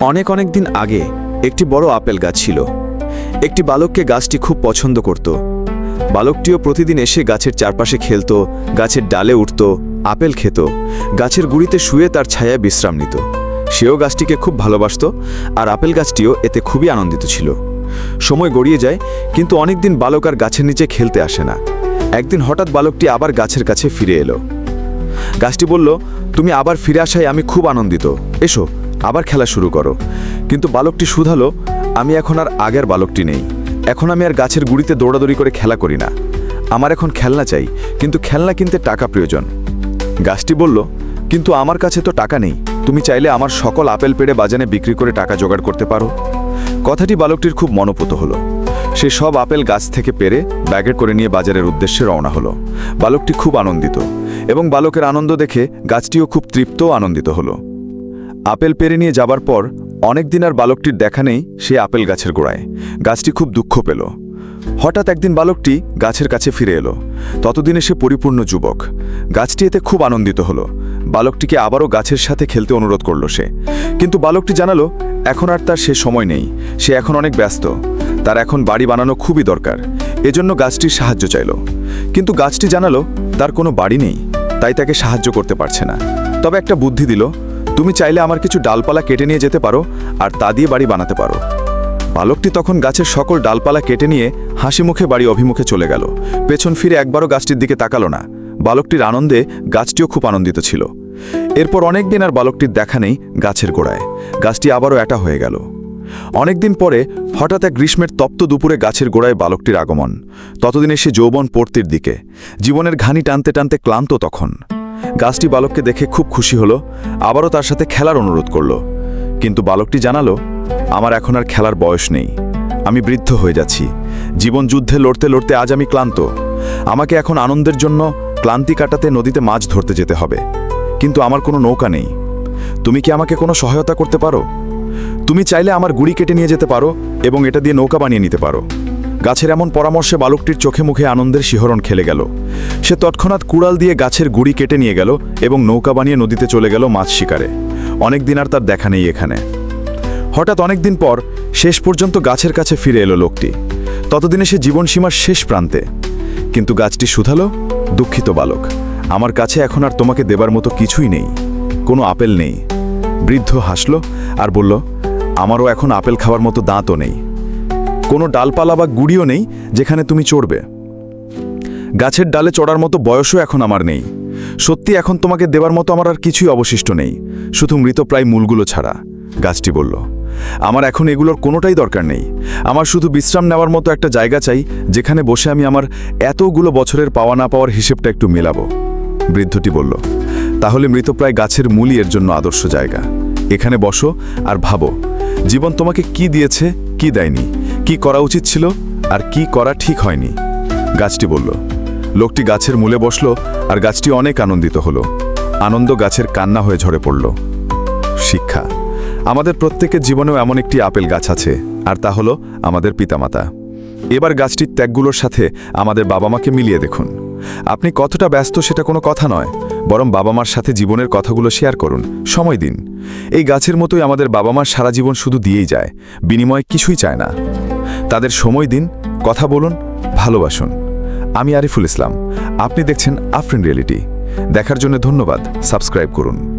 অনেক অনেক দিন আগে একটি বড় আপেল গাছ ছিল। একটি বালককে গাছটি খুব পছন্দ করত। বালকটিও প্রতিদিন এসে গাছের চারপাশে খেলত, গাছের ডালে উঠত, আপেল খেত, গাছের গুড়িতে শুয়ে তার ছায়ায় বিশ্রাম নিত। সেও গাছটিকে খুব ভালোবাসত আর আপেল গাছটিও এতে খুবই আনন্দিত ছিল। সময় গড়িয়ে যায়, কিন্তু অনেকদিন বালক আর গাছের নিচে খেলতে আসে না। একদিন হঠাৎ বালকটি আবার গাছের কাছে ফিরে এলো। গাছটি বলল, তুমি আবার ফিরে আসায় আমি খুব আনন্দিত। এসো আবার খেলা শুরু করো। কিন্তু বালকটি শুধালো, আমি এখন আর আগের বালকটি নেই। এখন আমি আর গাছের গুড়িতে দৌড়াদৌড়ি করে খেলা করি না। আমার এখন খেলনা চাই, কিন্তু খেলনা কিনতে টাকা প্রয়োজন। গাছটি বলল, কিন্তু আমার কাছে তো টাকা নেই। তুমি চাইলে আমার সকল আপেল পেড়ে বাজানে বিক্রি করে টাকা জোগাড় করতে পারো। কথাটি বালকটির খুব মনোপুত হলো। সে সব আপেল গাছ থেকে পেরে ব্যাগে করে নিয়ে বাজারের উদ্দেশ্যে রওনা হলো। বালকটি খুব আনন্দিত এবং বালকের আনন্দ দেখে গাছটিও খুব তৃপ্ত আনন্দিত হলো। আপেল পেরে নিয়ে যাবার পর অনেক দিন আর বালকটির দেখা নেই সে আপেল গাছের গোড়ায়। গাছটি খুব দুঃখ পেল। হঠাৎ একদিন বালকটি গাছের কাছে ফিরে এলো। ততদিনে সে পরিপূর্ণ যুবক। গাছটি এতে খুব আনন্দিত হলো। বালকটিকে আবারও গাছের সাথে খেলতে অনুরোধ করল সে। কিন্তু বালকটি জানালো, এখন আর তার সে সময় নেই। সে এখন অনেক ব্যস্ত। তার এখন বাড়ি বানানো খুবই দরকার। এজন্য গাছটির সাহায্য চাইল। কিন্তু গাছটি জানালো, তার কোনো বাড়ি নেই। তাই তাকে সাহায্য করতে পারছে না। তবে একটা বুদ্ধি দিল তুমি চাইলে আমার কিছু ডালপালা কেটে নিয়ে যেতে পারো আর তা দিয়ে বাড়ি বানাতে পারো। বালকটি তখন গাছের সকল ডালপালা কেটে নিয়ে হাসি মুখে বাড়ি অভিমুখে চলে গেল। পেছন ফিরে একবারও গাছটির দিকে তাকালো না। বালকটির আনন্দে গাছটিও খুব আনন্দিত ছিল। এরপর অনেক দিন আর বালকটির দেখা নেই গাছের গোড়ায়। গাছটি আবারও এটা হয়ে গেল। অনেকদিন পরে হঠাৎ এক গ্রীষ্মের তপ্ত দুপুরে গাছের গোড়ায় বালকটির আগমন। ততদিনে সে যৌবন পড়তির দিকে। জীবনের ঘানি টানতে টানতে ক্লান্ত তখন। গাছটি বালককে দেখে খুব খুশি হলো, আবারও তার সাথে খেলার অনুরোধ করল। কিন্তু বালকটি জানালো, আমার এখন আর খেলার বয়স নেই। আমি বৃদ্ধ হয়ে যাচ্ছি। জীবন যুদ্ধে লড়তে লড়তে আজ আমি ক্লান্ত। আমাকে এখন আনন্দের জন্য ক্লান্তি কাটাতে নদীতে মাছ ধরতে যেতে হবে। কিন্তু আমার কোনো নৌকা নেই। তুমি কি আমাকে কোনো সহায়তা করতে পারো? তুমি চাইলে আমার গুড়ি কেটে নিয়ে যেতে পারো এবং এটা দিয়ে নৌকা বানিয়ে নিতে পারো। গাছের এমন পরামর্শে বালকটির চোখে মুখে আনন্দের শিহরণ খেলে গেল। সে তৎক্ষণাৎ কুড়াল দিয়ে গাছের গুড়ি কেটে নিয়ে গেল এবং নৌকা বানিয়ে নদীতে চলে গেল মাছ শিকারে। অনেকদিন আর তার দেখা নেই এখানে। হঠাৎ অনেকদিন পর শেষ পর্যন্ত গাছের কাছে ফিরে এলো লোকটি। ততদিনে সে জীবনসীমার শেষ প্রান্তে। কিন্তু গাছটি শুধালো, দুঃখিত বালক, আমার কাছে এখন আর তোমাকে দেবার মতো কিছুই নেই, কোনো আপেল নেই। বৃদ্ধ হাসল আর বলল, আমারও এখন আপেল খাওয়ার মতো দাঁতও নেই। কোনো ডালপালা বা গুড়িও নেই যেখানে তুমি চড়বে। গাছের ডালে চড়ার মতো বয়সও এখন আমার নেই। সত্যি এখন তোমাকে দেবার মতো আমার আর কিছুই অবশিষ্ট নেই। শুধু মৃতপ্রায় মূলগুলো ছাড়া, গাছটি বলল। আমার এখন এগুলোর কোনোটাই দরকার নেই। আমার শুধু বিশ্রাম নেওয়ার মতো একটা জায়গা চাই, যেখানে বসে আমি আমার এতগুলো বছরের পাওয়া না পাওয়ার হিসেবটা একটু মেলাবো। বৃদ্ধটি বলল, তাহলে মৃতপ্রায় গাছের মূলই এর জন্য আদর্শ জায়গা। এখানে বসো আর ভাবো, জীবন তোমাকে কি দিয়েছে, কি দেয়নি? কি করা উচিত ছিল আর কি করা ঠিক হয়নি। গাছটি বলল, লোকটি গাছের মূলে বসল আর গাছটি অনেক আনন্দিত হলো। আনন্দ গাছের কান্না হয়ে ঝরে পড়ল। শিক্ষা, আমাদের প্রত্যেকের জীবনেও এমন একটি আপেল গাছ আছে, আর তা হলো আমাদের পিতামাতা। এবার গাছটির ত্যাগগুলোর সাথে আমাদের বাবা মাকে মিলিয়ে দেখুন। আপনি কতটা ব্যস্ত সেটা কোনো কথা নয়, বরং বাবা মার সাথে জীবনের কথাগুলো শেয়ার করুন, সময় দিন। এই গাছের মতোই আমাদের বাবা মার সারা জীবন শুধু দিয়েই যায়, বিনিময়ে কিছুই চায় না। তাদের সময় দিন, কথা বলুন, ভালোবাসুন। আমি আরিফুল ইসলাম। আপনি দেখছেন আফরিন রিয়েলিটি। দেখার জন্য ধন্যবাদ। সাবস্ক্রাইব করুন।